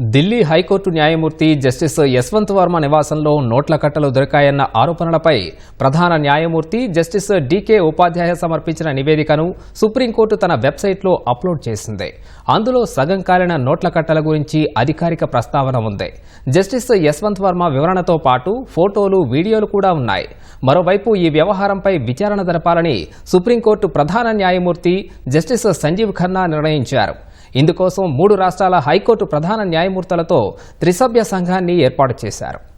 Delhi high court న్యాయమూర్తి justice Yashwant Varma నివాసంలో నోట్ల కట్టలు దొరికాయన్న ఆరోపణలపై ప్రధాన న్యాయమూర్తి జస్టిస్ డీకే ఉపాధ్యాయ సమర్పించిన నివేదికను సుప్రీంకోర్టు తన వెబ్సైట్లో అప్లోడ్ చేసింది. అందులో సగం కాలిన నోట్ల కట్టల గురించి అధికారిక ప్రస్తావన ఉంది. జస్టిస్ యశ్వంత్ వర్మ వివరణతో పాటు ఫోటోలు వీడియోలు కూడా ఉన్నాయి. మరోవైపు ఈ వ్యవహారంపై విచారణ జరపాలని సుప్రీంకోర్టు ప్రధాన న్యాయమూర్తి జస్టిస్ సంజీవ్ ఖన్నా నిర్ణయించారు. ఇందుకోసం మూడు రాష్ట్రాల హైకోర్టు ప్రధాన న్యాయమూర్తులతో త్రిసభ్య సంఘాన్ని ఏర్పాటు చేశారు.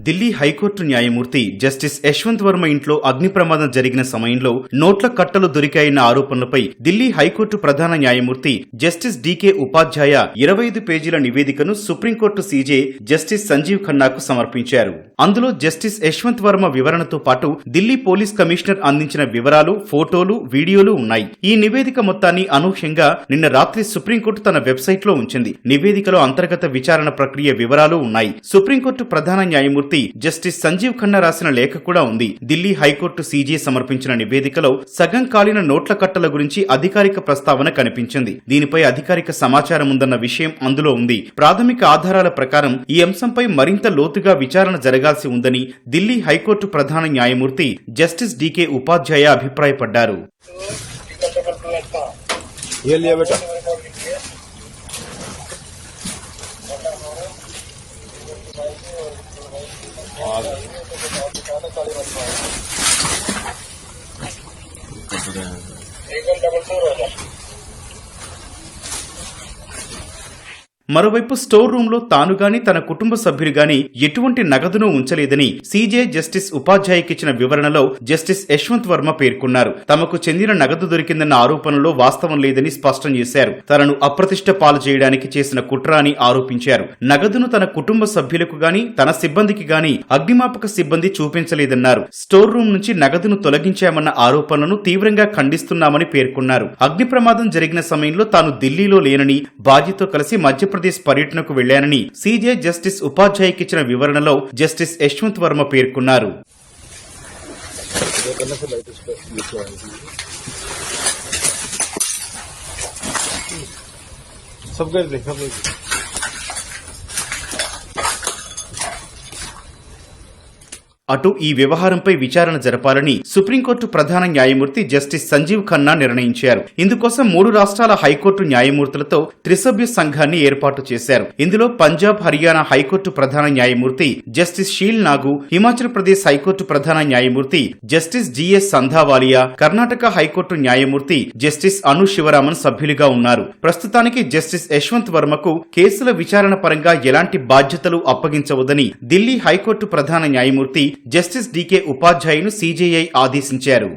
ఢిల్లీ హైకోర్టు న్యాయమూర్తి జస్టిస్ యశ్వంత్ వర్మ ఇంట్లో అగ్ని ప్రమాదం జరిగిన సమయంలో నోట్ల కట్టలు దొరికాయన్న ఆరోపణలపై ఢిల్లీ హైకోర్టు ప్రధాన న్యాయమూర్తి జస్టిస్ డీకే ఉపాధ్యాయ ఇరవై ఐదు పేజీల నివేదికను supreme court CJ justice Sanjiv ఖన్నాకు సమర్పించారు. అందులో జస్టిస్ యశ్వంత్ వర్మ వివరణతో పాటు ఢిల్లీ పోలీస్ కమిషనర్ అందించిన వివరాలు ఫోటోలు వీడియోలు ఉన్నాయి. ఈ నివేదిక మొత్తాన్ని అనూహ్యంగా నిన్న రాత్రి సుప్రీంకోర్టు తన వెబ్సైట్లో ఉంచింది. నివేదికలో అంతర్గత విచారణ ప్రక్రియ వివరాలు ఉన్నాయి. సుప్రీంకోర్టు ప్రధాన న్యాయమూర్తి జస్టిస్ సంజీవ్ ఖన్నా రాసిన లేఖ కూడా ఉంది. ఢిల్లీ హైకోర్టు సీజే సమర్పించిన నివేదికలో సగం కాలిన నోట్ల కట్టల గురించి అధికారిక ప్రస్తావన కనిపించింది. దీనిపై అధికారిక సమాచారం ఉందన్న విషయం అందులో ఉంది. ప్రాథమిక ఆధారాల ప్రకారం ఈ అంశంపై మరింత లోతుగా విచారణ జరగాల్సి ఉందని ఢిల్లీ హైకోర్టు ప్రధాన న్యాయమూర్తి జస్టిస్ డికే ఉపాధ్యాయ అభిప్రాయపడ్డారు. ये लिया बेटा మరోవైపు స్టోర్ రూమ్లో తాను గాని తన కుటుంబ సభ్యులు గాని ఎటువంటి నగదును ఉంచలేదని సీజే జస్టిస్ ఉపాధ్యాయకిచ్చిన వివరణలో జస్టిస్ యశ్వంత్ వర్మ పేర్కొన్నారు. తమకు చెందిన నగదు దొరికిందన్న ఆరోపణలో వాస్తవం లేదని స్పష్టం చేశారు. తనను అప్రతిష్ట పాలు చేయడానికి చేసిన కుట్ర అని ఆరోపించారు. నగదును తన కుటుంబ సభ్యులకు గాని తన సిబ్బందికి గాని అగ్నిమాపక సిబ్బంది చూపించలేదన్నారు. స్టోర్ రూమ్ నుంచి నగదును తొలగించామన్న ఆరోపణలను తీవ్రంగా ఖండిస్తున్నామని పేర్కొన్నారు. అగ్ని ప్రమాదం జరిగిన సమయంలో తాను ఢిల్లీలో లేనని బాధ్యతో కలిసి మధ్యప్రదేశ్ పర్యటనకు వెళ్లానని సీజే జస్టిస్ ఉపాధ్యాయకిచ్చిన వివరణలో జస్టిస్ యశ్వంత్ వర్మ పేర్కొన్నారు सब कर दे అటు ఈ వ్యవహారంపై విచారణ జరపాలని సుప్రీంకోర్టు ప్రధాన న్యాయమూర్తి జస్టిస్ సంజీవ్ ఖన్నా నిర్ణయించారు. ఇందుకోసం మూడు రాష్ట్రాల హైకోర్టు న్యాయమూర్తులతో త్రిసభ్య సంఘాన్ని ఏర్పాటు చేశారు. ఇందులో పంజాబ్ హర్యానా హైకోర్టు ప్రధాన న్యాయమూర్తి justice Sheel Nagu Himachal Pradesh high court ప్రధాన న్యాయమూర్తి justice GS Sandhawalia Karnataka high court న్యాయమూర్తి జస్టిస్ అను శివరామన్ సభ్యులుగా ఉన్నారు. ప్రస్తుతానికి జస్టిస్ యశ్వంత్ వర్మకు కేసుల విచారణ పరంగా ఎలాంటి బాధ్యతలు అప్పగించవద్దని ఢిల్లీ హైకోర్టు ప్రధాన న్యాయమూర్తి జస్టిస్ డికే ఉపాధ్యాయును సీజేఐ ఆదేశించారు.